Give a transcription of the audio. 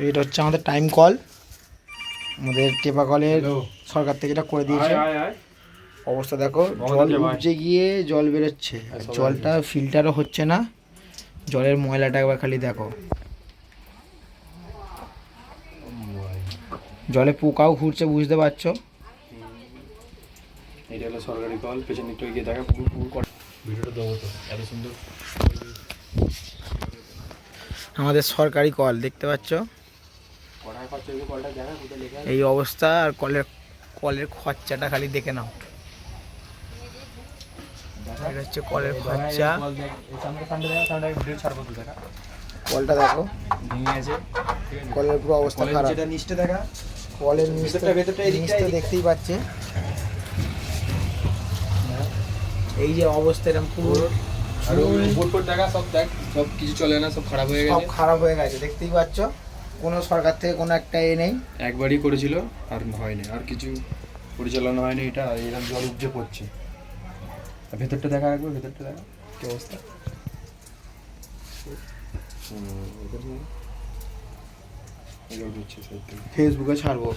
তো এটা হচ্ছে আমাদের টাইম কল আমাদের টেপা কলের সরকার থেকে এটা করে দিয়েছে। অবস্থা দেখো জল উপচে গিয়ে জল বেরোচ্ছে। আর জলটা ফিল্টারও হচ্ছে না জলের ময়লাটা একবার খালি দেখো। জলে পোকাও ঘুরছে বুঝতে পারছ? এটা হলো সরকারি কল পেছনে একটু এগিয়ে দেখা পুকুর পুকুর ভিডিওটা দেবো তো এত সুন্দর। আমাদের সরকারি কল দেখতে পাচ্ছ? এই অবস্থা আর কলের কলের খরচাটা খালি দেখে নাও। এটা হচ্ছে কলের খরচা। কলটা দেখো ভেঙে আছে, কলের পুরো অবস্থা খারাপ। নিচেটা নিচটা দেখা, কলের নিচ ভেতরটা, নিচটা দেখতেই পাচ্ছে। এই যে অবস্থা এরকম পুরো। আর দেখা, সব দেখ, সব কিছু চলে না সব খারাপ হয়ে সব গেছে। খারাপ হয়ে গেছে দেখতেই পাচ্ছ? কোনো সরকার থেকে কোনো একটা এ নেই। একবারই করেছিল আর হয়নি আর কিছু পরিচালনা হয়নি এটা এরকম জল উপজে পড়ছে। আর ভেতরটা দেখা একবার ভেতরটা দেখা। কি অবস্থা। ফেসবুকে ছাড়বো।